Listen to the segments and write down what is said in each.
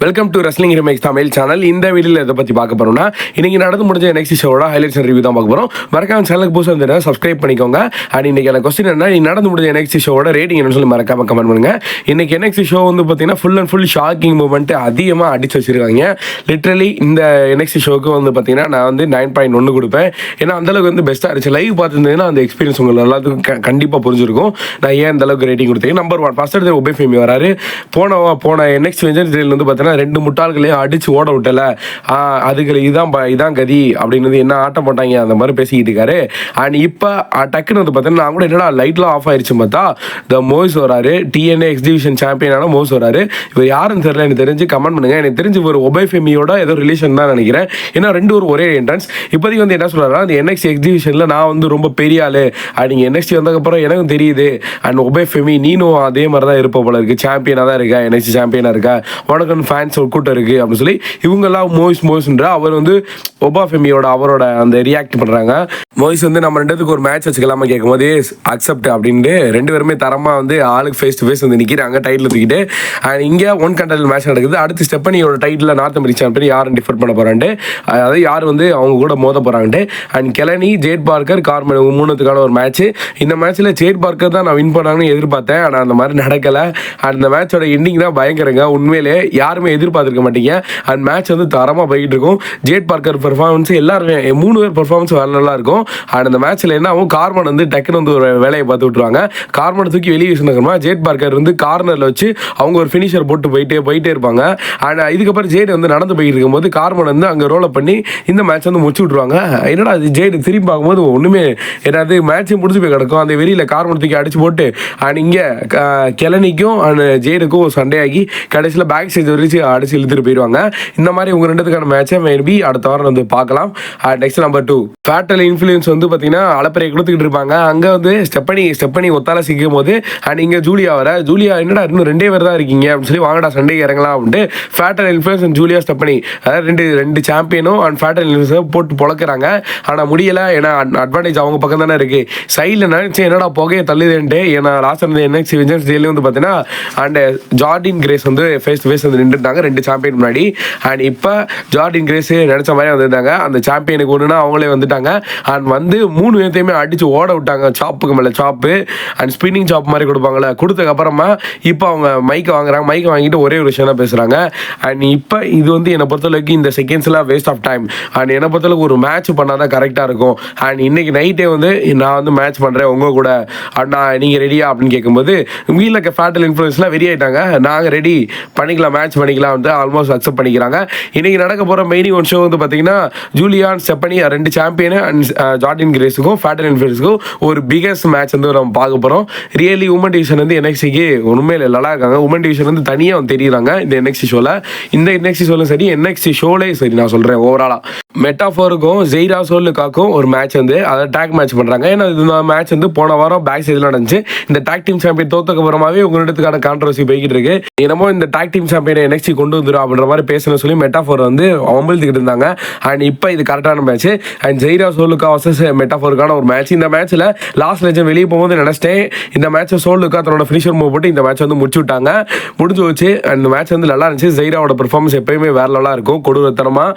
Welcome to wrestling remakes Tamil channel இந்த வீடியோவில் இதை பற்றி பார்க்க போகிறோம்னா இன்னைக்கு நடந்து முடிஞ்ச நெக்ஸ்ட் ஷோட ஹைலைட்ஸ் ரிவ்யூ தான் பார்க்க போகிறோம் மறக்காம சேனலுக்கு புதுசாக வந்து சப்ஸ்கிரைப் பண்ணிக்கோங்க. அண்ட் இன்னைக்கு எனக்கு கொஸ்டின் என்ன நீ நடந்து முடிஞ்ச நெக்ஸ்ட் ஷோட ரேட்டிங் என்ன சொல்லி மறக்காம கமெண்ட் பண்ணுங்க. இன்னைக்கு நெக்ஸ்ட் ஷோ வந்து பார்த்தீங்கன்னா full and full shocking moment அதிகமாக அடிச்சு வச்சிருக்காங்க. லிட்ரலி இந்த நெக்ஸ்ட் ஷோக்கு வந்து பார்த்தீங்கன்னா நான் வந்து நைன் பாயிண்ட் ஒன்று கொடுப்பேன். ஏன்னா அந்த அளவுக்கு வந்து பெஸ்ட்டாக இருந்துச்சு. லைவ் பார்த்துருந்தீங்கன்னா அந்த எக்ஸ்பீரியன்ஸ் உங்களுக்கு எல்லாத்துக்கும் கண்டிப்பாக புரிஞ்சிருக்கும். நான் ஏன் அந்தளவுக்கு ரேட்டிங் கொடுத்தேன்? நம்பர் ஒன் ஃபஸ்ட் எடுத்து ஒபே ஃபேமி வராரு. போன போன நெக்ஸ்ட் வெஞ்சர் ஜெயில் வந்து பார்த்தீங்கன்னா ரெண்டு முட்டாள்களையும் அடிச்சு ஓட விட்டல. அதுக்கு இதான் ப- இதான் கதி அப்படின்னு என்ன ஆட்டம் போட்டாங்க அந்த மாதிரி பேசிக்கிட்டு இருக்காரு. அண்ட் இப்போ டக்குன்னு வந்து பார்த்தீங்கன்னா நான் கூட என்னடா லைட்லாம் ஆஃப் ஆயிடுச்சு பார்த்தா த மோஸ் வராரு டிஎன்ஏ எக்ஸிபிஷன் சாம்பியனான மோஸ் வராரு. இவர் யாருன்னு தெரியல எனக்கு தெரிஞ்சு கமெண்ட் பண்ணுங்க. எனக்கு தெரிஞ்சு ஒரு ஒபை ஃபெமியோட ஏதோ ரிலேஷன் தான் நினைக்கிறேன். ஏன்னா ரெண்டு ஒரு ஒரே என்ட்ரன்ஸ் இப்போதைக்கு வந்து என்ன சொல்கிறாரு அந்த என்எக்ஸ் எக்ஸிபிஷனில் நான் வந்து ரொம்ப பெரிய ஆளு. அண்ட் நீங்கள் என்எக்ஸ்டி வந்ததுக்கப்புறம் எனக்கும் தெரியுது. அண்ட் ஒபே ஃபெமி நீனும் அதே மாதிரி தான் இருப்ப போல இருக்கு. சாம்பியனாக தான் இருக்கா? என்எக்ஸ்டி சாம்பியனாக இருக்கா? உனக்கு ஃபேன்ஸ் ஒரு கூட்டம் இருக்குது அப்படின்னு சொல்லி இவங்கெல்லாம் மோய்ஸ் மோய்ஸ்ன்ற அவர் வந்து ஒபா ஃபெமியோட அவரோட அந்த ரியாக்ட் பண்ணுறாங்க மோய்ஸ் வந்து நம்ம ரெண்டுத்துக்கு ஒரு மேட்ச் வச்சுக்கலாமா கேட்கும்போது அக்செப்ட் அப்படின்ட்டு ரெண்டு பேருமே தரமாக வந்து ஆளுக்கு ஃபேஸ் டு ஃபேஸ் வந்து நிற்கிறாங்க டைட்டில் தூக்கிட்டு. அண்ட் இங்கே ஒன் கண்டல் மேட்ச் நடக்குது. அடுத்து ஸ்டெப்பனியோட டைட்டில் நார்த் அமெரிக்கா சாம்பியன் யாரும் டிஃபர் பண்ண போகிறான்ட்டு அதாவது யார் வந்து அவங்க கூட மோத போகிறாங்கட்டு and Kelani Jade Parker Karmen மூணுத்துக்கான ஒரு மேட்ச் இந்த மேட்ச்சில் ஜேட் பார்க்கர் தான் நான் வின் பண்ணாங்கன்னு எதிர்பார்த்தேன். ஆனால் அந்த மாதிரி நடக்கலை. அண்ட் இந்த மேட்சோட எண்டிங் தான் பயங்கரங்க. உண்மையிலே யாருமே எதிர்பார்த்துருக்க மாட்டீங்க. அண்ட் மேட்ச் வந்து தரமாக போயிட்டு இருக்கும் ஜேட் பார்க்கர் பெர்ஃபார்மன்ஸ் எல்லாருமே மூணு பேர் பெர்ஃபார்மன்ஸ் வேற நல்லா இருக்கும். அண்ட் அந்த மேட்ச்சில் என்ன ஆகும்? கார்மன் வந்து டக்குன்னு வந்து ஒரு வேலையை பார்த்து விட்டுருவாங்க. கார்மனை தூக்கி வெளியே வீசினக்கிறமா ஜேட் பார்க்கர் வந்து கார்னரில் வச்சு அவங்க ஒரு ஃபினிஷர் போட்டு போயிட்டே போயிட்டே இருப்பாங்க. அண்ட் இதுக்கப்புறம் ஜேட் வந்து நடந்து போயிட்டு இருக்கும்போது கார்மன் வந்து அங்கே ரோலை பண்ணி இந்த மேட்ச் வந்து முடிச்சு விட்ருவாங்க என்னடா அது ஜேடு திரும்பி பார்க்கும்போது ஒன்றுமே என்னது? மேட்ச்சும் முடிச்சு போய் கிடக்கும். அந்த வெறியில் கார்மன் தூக்கி அடிச்சு போட்டு அண்ட் இங்கே கிளனிக்கும் அண்ட் ஜேடுக்கும் சண்டே ஆகி கடைசியில் பேக் ஸ்டேஜ் வரைக்கும் அடிச்சு இழுத்துட்டு போயிடுவாங்க இந்த மாதிரி உங்க ரெண்டுத்துக்கான மேட்சை மேபி அடுத்த வாரம் வந்து பார்க்கலாம். Next number two fatal influence வந்து பார்த்தீங்கன்னா அலப்பறையை கொடுத்துக்கிட்டு இருப்பாங்க. அங்கே வந்து ஸ்டெப்பனி ஸ்டெப்பனி ஒத்தால சிக்கும் போது அண்ட் uh, இங்கே ஜூலியா வர ஜூலியா என்னடா இன்னும் ரெண்டே பேர் தான் இருக்கீங்க? அப்படின்னு சொல்லி வாங்கடா சண்டே இறங்கலாம் அப்படின்ட்டு fatal influence and Julia Stephanie. அதாவது ரெண்டு ரெண்டு சாம்பியனும் அண்ட் ஃபேட்டல் இன்ஃப்ளூயன்ஸை போட்டு பொழக்கிறாங்க. ஆனால் முடியல. ஏன்னா அட்வான்டேஜ் அவங்க பக்கம் தானே இருக்கு. சைடில் நினச்சேன் என்னடா புகையை தள்ளுதுன்ட்டு ஏன்னா லாஸ்ட் வந்து என்ன விஜன்ஸ் டேல வந்து பார்த்தீங்கன்னா அண்ட் ஜார்டின் கிரேஸ் வந்து ஃபேஸ் டு ஃபேஸ் வந்து நின்றுட்டாங்க ரெண்டு சாம்பியன் முன்னாடி. அண்ட் இப்போ ஜார்டின் கிரேஸ் நினச்ச மாதிரி வந்திருந்தாங்க. அந்த சாம்பியனுக்கு ஒன்றுனா அவங்களே வந்துட்டாங்க. அண்ட் வந்து மூணு பேர்த்தையுமே அடிச்சு ஓட விட்டாங்க. சாப்புக்கு மேலே சாப்பு அண்ட் ஸ்பின்னிங் சாப் மாதிரி கொடுப்பாங்களே கொடுத்ததுக்கப்புறமா இப்போ அவங்க மைக்கை வாங்குறாங்க. மைக்கை வாங்கிட்டு ஒரே ஒரு விஷயம் தான் பேசுகிறாங்க அண்ட் இப்போ இது வந்து என்னை பொறுத்தளவுக்கு இந்த செகண்ட்ஸ்லாம் வேஸ்ட் ஆஃப் டைம் அண்ட் என்னை பொறுத்தளவுக்கு ஒரு மேட்ச் பண்ணால் தான் கரெக்டாக இருக்கும். அண்ட் இன்னைக்கு நைட்டே வந்து நான் வந்து மேட்ச் பண்ணுறேன் உங்கள் கூட. அண்ணா நீங்கள் ரெடியா அப்படின்னு கேட்கும்போது வீட்டில் இருக்க ஃபேட்டல் இன்ஃப்ளூயன்ஸ்லாம் வெறி ஆயிட்டாங்க. நாங்கள் ரெடி பண்ணிக்கலாம். மேட்ச் பண்ணி பண்ணிக்கலாம் வந்து ஆல்மோஸ்ட் அக்செப்ட் பண்ணிக்கிறாங்க. இன்னைக்கு நடக்க போகிற மெயின் ஒன் ஷோ வந்து பார்த்தீங்கன்னா ஜூலியான் செப்பனி ரெண்டு சாம்பியன் அண்ட் ஜார்டின் கிரேஸுக்கும் ஃபேட்டர் இன்ஃப்ளூயன்ஸுக்கும் ஒரு பிகஸ்ட் மேட்ச் வந்து நம்ம பார்க்க போகிறோம் ரியலி உமன் டிவிஷன் வந்து என்எக்சிக்கு உண்மையில நல்லா இருக்காங்க. உமன் டிவிஷன் வந்து தனியாக வந்து தெரியுறாங்க இந்த என்எக்சி ஷோவில் இந்த என்எக்சி ஷோலும் சரி என்எக்சி ஷோலே சரி நான் சொல்கிறேன் ஓவராலாக மெட்டாஃபோருக்கும் ஜெய்ரா சோலுக்காக்கும் ஒரு மேட்ச் வந்து அதை டேக் மேட்ச் பண்ணுறாங்க ஏன்னா இந்த மேட்ச் வந்து போன வாரம் பேக் சைடில் நடந்துச்சு. இந்த டேக் டீம் சாம்பியன் தோத்தக்கு அப்புறமாவே உங்களிடத்துக்கான கான்ட்ரவர்சி போய்கிட்டு இருக்கு. என்னமோ இந்த டேக் டீம் சாம்பியனை நெக்ஸ்ட் கொண்டு வந்துடும் அப்படின்ற மாதிரி பேசணும் சொல்லி மெட்டாஃபோர் வந்து அம்பழுத்துக்கிட்டு இருந்தாங்க. அண்ட் இப்போ இது கரெக்டான match and Zaria Sol Ruca versus மெட்டாஃபோருக்கான ஒரு மேட்ச் இந்த மேட்ச்சில் லாஸ்ட் லெஜன் வெளியே போகும்போது நினச்சிட்டேன். இந்த மேட்ச்சை சோலுக்கா தன்னோட ஃபினிஷர் மூவ் போட்டு இந்த மேட்ச் வந்து முடிச்சு விட்டாங்க முடிஞ்சு வச்சு அந்த மேட்ச் வந்து நல்லா இருந்துச்சு. ஜெய்ராவோட பெர்ஃபார்மன்ஸ் எப்பயுமே வேற லெவலாக இருக்கும். கொடூரத்தனமாக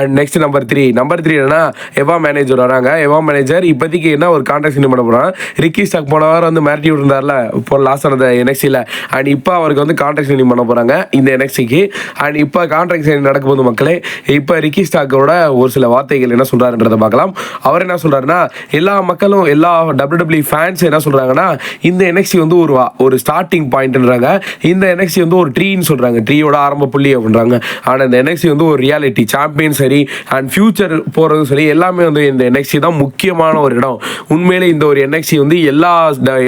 and next number three number three என்னன்னா எவா மேனேஜர் வராங்க. எவா மேனேஜர் இப்போதைக்கு என்ன ஒரு கான்ட்ராக்ட் சைன் பண்ண போகிறான் ரிக்கி ஸ்டாக் போன வாரம் வந்து மிரட்டி விட்டுருந்தார்ல இப்போ லாஸ்ட் அந்த என்எக்சியில் அண்ட் இப்போ அவருக்கு வந்து கான்ட்ராக்ட் சைனிங் பண்ண போகிறாங்க இந்த என்எக்சிக்கு அண்ட் இப்போ கான்ட்ராக்ட் சைனிங் நடக்கும்போது மக்களே இப்போ ரிக்கி ஸ்டாக்கோட ஒரு சில வார்த்தைகள் என்ன சொல்கிறாருன்றதை பார்க்கலாம். அவர் என்ன சொல்கிறாருன்னா எல்லா மக்களும் எல்லா டபிள்யூடபிள்யூ ஃபேன்ஸ் என்ன சொல்கிறாங்கன்னா இந்த என்எக்சி வந்து ஒரு வா- ஒரு ஸ்டார்டிங் பாயிண்ட்ன்றாங்க இந்த என்எக்சி வந்து ஒரு ட்ரீன்னு சொல்கிறாங்க ட்ரீயோட ஆரம்ப புள்ளி அப்படின்றாங்க. ஆனால் இந்த என்எக்சி வந்து ஒரு ரியாலிட்டி சாம்பியன் சரி அண்ட் ஃபியூச்சர் போகிறதும் சரி எல்லாமே வந்து இந்த என்எக்சி தான் முக்கியமான ஒரு இடம். உண்மையிலே இந்த ஒரு என்எக்சி வந்து எல்லா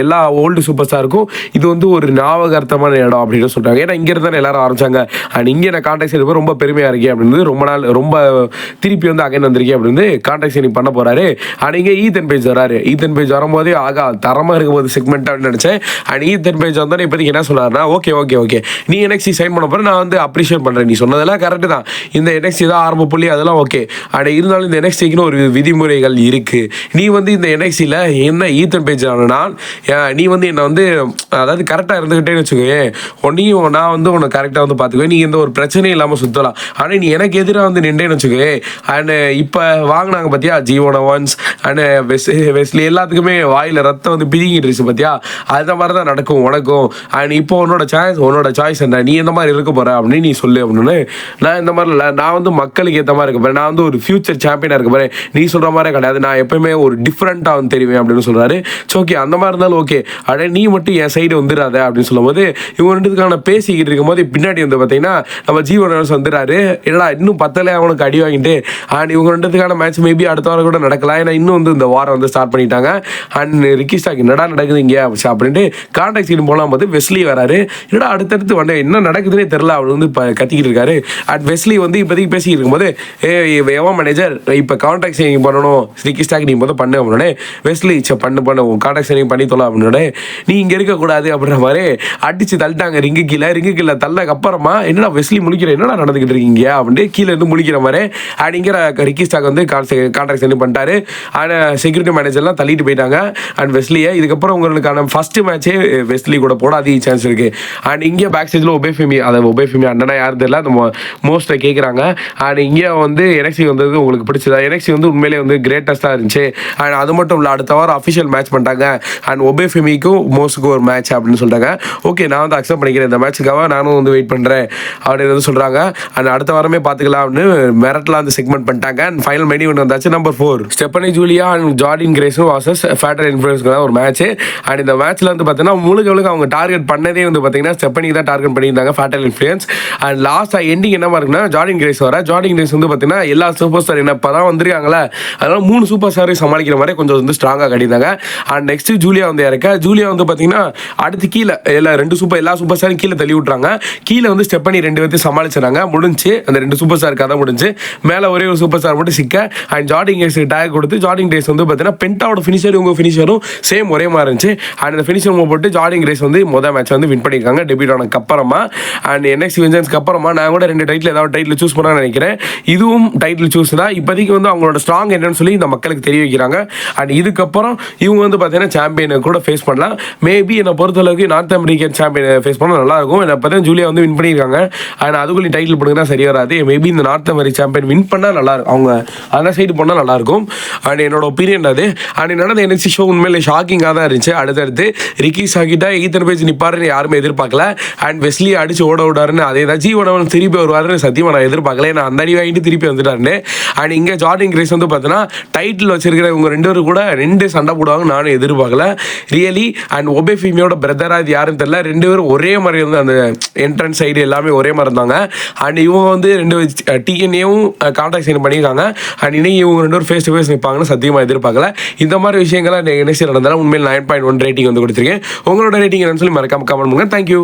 எல்லா ஓல்டு சூப்பர் ஸ்டாருக்கும் இது வந்து ஒரு ஞாபகார்த்தமான இடம் அப்படின்னு சொல்கிறாங்க ஏன்னா இங்க தான் எல்லாரும் ஆரம்பிச்சாங்க. அண்ட் இங்கே நான் கான்டாக்ட் செய்யறது ரொம்ப பெருமையாக இருக்கேன் அப்படின்னு ரொம்ப நாள் ரொம்ப திருப்பி வந்து அகைன் வந்திருக்கேன் அப்படின்னு கான்டாக்ட் சைனிங் பண்ண போகிறாரு அண்ட் இங்கே ஈத்தன் பேஜ் வராரு. ஈத்தன் பேஜ் வரும்போதே ஆகா தரமாக இருக்கும்போது செக்மெண்ட்டாக நினச்சேன். அண்ட் ஈத்தன் பேஜ் வந்தோடனே இப்போதைக்கு என்ன சொன்னாருன்னா ஓகே ஓகே ஓகே நீ என்எக்சி சைன் பண்ண போகிற நான் வந்து அப்ரிஷியேட் பண்ணுறேன் நீ சொன்னதெல்லாம் கரெக்டு தான். இந்த என்எக்சி தான் ஆரம்ப புள்ளி அதெல்லாம் ஓகே ஆனால் இருந்தாலும் இந்த என்எக்ஸ்டிக்குன்னு ஒரு விதிமுறைகள் இருக்குது நீ வந்து இந்த என்எக்சியில் என்ன ஈத்தன் பேஜ் ஆனால் நீ வந்து என்னை வந்து அதாவது கரெக்டாக இருந்துக்கிட்டேன்னு வச்சுக்கோயேன் உன்னையும் நான் வந்து உன்னை கரெக்டாக வந்து பார்த்துக்குவேன். நீ எந்த ஒரு பிரச்சனையும் இல்லாமல் சுற்றலாம் ஆனால் நீ எனக்கு எதிராக வந்து நின்றேன்னு வச்சுக்கோங்க அண்ட் இப்போ வாங்கினாங்க பார்த்தியா ஜீவோட ஒன்ஸ் அண்ட் வெஸ் வெஸ்லி எல்லாத்துக்குமே வாயில் ரத்தம் வந்து பிரிங்கிட்டுருச்சு பார்த்தியா அது மாதிரி தான் நடக்கும் உனக்கும். அண்ட் இப்போ உன்னோட சாய்ஸ் உன்னோட சாய்ஸ் என்ன? நீ எந்த மாதிரி இருக்க போற அப்படின்னு நீ சொல்லு அப்படின்னு. நான் இந்த மாதிரி இல்லை நான் வந்து மக்களுக்கு ஏற்ற மாதிரி இருக்க போறேன். நான் வந்து ஒரு ஃபியூச்சர் சாம்பியனாக இருக்க போறேன். நீ சொல்கிற மாதிரி கிடையாது. நான் எப்பயுமே ஒரு டிஃப்ரெண்ட்டாக வந்து தெரிவேன் அப்படின்னு சொல்கிறாரு ஸோ ஓகே அந்த மாதிரி இருந்தாலும் ஓகே அடே நீ மட்டும் என் சைடு வந்துடாத அப்படின்னு சொல்லும்போது இவங்க ரெண்டுத்துக்கான பேசிக்கிட்டு இருக்கும்போது பின்னாடி வந்து பார்த்தீங்கன்னா நம்ம ஜீவன் வந்துடுறாரு என்னடா இன்னும் பத்தலே அவனுக்கு அடி வாங்கிட்டு. அண்ட் இவங்க ரெண்டுத்துக்கான மேட்ச் மேபி அடுத்த வாரம் கூட நடக்கலாம். ஏன்னா இன்னும் வந்து இந்த வாரம் வந்து ஸ்டார்ட் பண்ணிட்டாங்க. அண்ட் ரிக்கி ஸ்டாக் என்னடா நடக்குது இங்கே? அப்படின்ட்டு கான்டாக்ட் சீன் போகலாம் போது வெஸ்லி வராரு. என்னடா அடுத்தடுத்து வந்து என்ன நடக்குதுன்னே தெரில அவர் வந்து இப்போ கத்திக்கிட்டு இருக்காரு. அண்ட் வெஸ்லி வந்து இப்போதைக்கு பேசிக்கிட்டு இருக்கும்போது ஏ எவன் மேனேஜர் இப்போ கான்டாக்ட் சைனிங் பண்ணணும். ஸ்டிக்கி ஸ்டாக் நீ முதல் பண்ணு அப்படின்னே வெஸ்லி சே பண்ணு பண்ணு. கான்டாக்ட் சைனிங் பண்ணி தொலை அப்படின்னே நீ இங்கே இருக்கக்கூடாது அப்படின்ற மாதிரி அடிச்சு தள்ளிட்டாங்க. ரிங்கு கீழே ரிங்கு கீழே தள்ளக்கு அப்புறமா என்னடா வெஸ்லி முழிக்கிற? என்னடா நடந்துக்கிட்டு இருக்கீங்க? அப்படின்ட்டு கீழே இருந்து முழிக்கிற மாதிரி அப்படிங்கிற ரிக்கி ஸ்டாக் வந்து கான்டாக்ட் சைனிங் பண்ணிட்டாரு. ஆனால் செக்யூரிட்டி மேனேஜர்லாம் தள்ளிட்டு போயிட்டாங்க. அண்ட் வெஸ்லியை இதுக்கப்புறம் உங்களுக்கான ஃபர்ஸ்ட் மேட்சே வெஸ்லி கூட போட அதிக சான்ஸ் இருக்குது அண்ட் இங்கே பேக் ஸ்டேஜில் ஒபேஃபிமி அதை ஒபேஃபிமி அண்ணனா யார் தெரியல அந்த மோஸ்ட்டை கேட்குறாங்க அண்ட் இங்கே வந்து என்எக்சி வந்தது உங்களுக்கு பிடிச்சதா? என்எக்சி வந்து உண்மையிலே வந்து கிரேட்டஸ்ட்டாக இருந்துச்சு. அண்ட் அது மட்டும் இல்லை அடுத்த வாரம் அஃபிஷியல் மேட்ச் பண்ணிட்டாங்க. அண்ட் ஒபேஃபிமிக்கும் மோஸுக்கும் ஒரு மேட்ச் அப்படின்னு சொல்லிட்டாங்க ஓகே நான் வந்து அக்செப்ட் பண்ணிக்கிறேன் இந்த மேட்ச்சுக்காக நானும் வந்து வெயிட் பண்ணுறேன் அப்படின்னு வந்து சொல்கிறாங்க அண்ட் அடுத்த வாரமே பார்த்துக்கலாம் அப்படின்னு மெரட்டில் வந்து செக்மெண்ட் பண்ணிட்டாங்க. அண்ட் ஃபைனல் மெனி ஒன்று வந்தாச்சு number four Stephanie Julia and Jordynne கிரேஸும் versus fatal இன்ஃபுளுஸ்க்கு ஒரு மேட்ச் அண்ட் இந்த மேட்ச்சில் வந்து பார்த்தீங்கன்னா முழுக்க முழுக்க அவங்க டார்கெட் பண்ணதே வந்து பார்த்தீங்கன்னா ஸ்டெப்பனி தான் டார்கெட் பண்ணியிருந்தாங்க ஃபேட்டர் இன்ஃப்ளூயன்ஸ் அண்ட் லாஸ்ட்டாக எண்டிங் என்னமா இருக்குன்னா ஜார்டின் கிரேஸ் வர. ஜார்டின் கிரேஸ் வந்து பார்த்தீங்கன்னா எல்லா சூப்பர் ஸ்டார் என்ன இப்போ தான் வந்திருக்காங்களே அதனால் மூணு சூப்பர் ஸ்டாரையும் சமாளிக்கிற மாதிரி கொஞ்சம் வந்து ஸ்ட்ராங்காக கட்டியிருந்தாங்க. அண்ட் நெக்ஸ்ட் ஜூலியா வந்து இறக்க ஜூலியா வந்து பார்த்தீங்கன்னா அடுத்து கீழே எல்லா ரெண்டு சூப்பர் எல்லா சூப்பர் ஸ்டாரும் கீழே தள்ளி விட்றாங்க கீழே வந்து ஸ்டெப்பனி ரெண்டு பேர்த்தையும் சமாளிச்சிடறாங்க. முடிஞ்சு அந்த ரெண்டு சூப்பர் ஸ்டார் கதை முடிஞ்சு மேலே ஒரே ஒரு சூப்பர் ஸ்டார் மட்டும் சிக்க அண்ட் ஜார்டிங் டேஸ் டேக் கொடுத்து ஜார்டிங் டேஸ் வந்து பார்த்தீங்கன்னா பென்டாவோட ஃபினிஷர் இவங்க ஃபினிஷரும் சேம் ஒரே மாதிரி இருந்துச்சு. அண்ட் அந்த ஃபினிஷர் போட்டு ஜார்டிங் ரேஸ் வந்து மொதல் மேட்ச் வந்து வின் பண்ணியிருக்காங்க. டெபியூட் ஆனதுக்கு அப்புறமா. அண்ட் என்எக்ஸ் விஞ்சன்ஸ்க்கு அப்புறமா நான் கூட ரெண்டு டைட்டில் ஏதாவது டைட்டில் சூஸ் பண்ண நினைக்கிறேன். இதுவும் டைட்டில் சூஸ் தான். இப்போதைக்கு வந்து அவங்களோட ஸ்ட்ராங் என்னன்னு சொல்லி இந்த மக்களுக்கு தெரிய வைக்கிறாங்க. அண்ட் இதுக்கப்புறம் இவங்க வந்து பார்த்தீங்கன்னா சாம்பியனை கூட ஃபேஸ் பண்ணலாம். மேபி என்னை பொறுத்தளவுக்கு நார்த் அமெரிக்கன் சாம்பியனை ஃபேஸ் பண்ணால் நல்லா இருக்கும் பார்த்தீங்கன்னா பார்த்தா ஜூலியா வந்து வின் பண்ணியிருக்காங்க. அண்ட் அதுக்குள்ளே டைட்டில் போடுங்கன்னா சரி வராது. மேபி இந்த நார்த் அமெரிக்க சாம்பியன் வின் பண்ணால் நல்லாயிருக்கும். அவங்க அந்த சைடு போனால் நல்லாயிருக்கும். அண்ட் என்னோட ஒப்பீனியன் அது. அண்ட் நடந்த என்எக்சி ஷோ உண்மையிலே ஷாக்கிங்காக தான் இருந்துச்சு. அடுத்தடுத்து ரிக்கி சாக்கிட்டா ஈத்தன் பேஜ் நிப்பாருன்னு யாருமே எதிர்பார்க்கல. அண்ட் வெஸ்லி அடிச்சு ஓட விடாருன்னு அதே தான் ஜீவனவன் திருப்பி வருவாருன்னு சத்தியமாக நான் எதிர்பார்க்கல. நான் அந்த அடி வாங்கிட்டு திருப்பி வந்துட்டாருன்னு அண்ட் இங்கே ஜார்டின் கிரேஸ் வந்து பார்த்தீங்கன்னா டைட்டில் வச்சிருக்கிற இவங்க ரெண்டு பேரும் கூட ரெண்டு சண்டை போடுவாங்க நானும் எதிர்பார்க்கல. ரியலி அண்ட் ஒபே ஃபீமியோட பிரதராக இது யாருன்னு தெரியல. ரெண்டு பேரும் ஒரே மாதிரி வந்து அந்த என்ட்ரன்ஸ் சைடு எல்லாமே ஒரே மாதிரி இருந்தாங்க. அண்ட் இவங்க வந்து ரெண்டு டிஎன்ஏவும் கான்டாக்ட் சைன் பண்ணியிருக்காங்க. அண்ட் இன்னைக்கு இவங்க ரெண்டு பேரும் ஃபேஸ் டு ஃபேஸ் நிற்பாங்கன்னு சத்தியமாக எதிர்பார்க்கல. இந்த மாதிரி விஷயங்கள்லாம் நெக்ஸ்ட் நடந்தாலும் உண்மையில் நைன் பாயிண்ட் ஒன் ரேட்டிங் வந்து கொடுத்துருக்கேன். உங்களோட ரேட்டிங் என்னன்னு சொல்லி மறக்காம கமெண்ட் பண்ணுங்க. தேங்க்யூ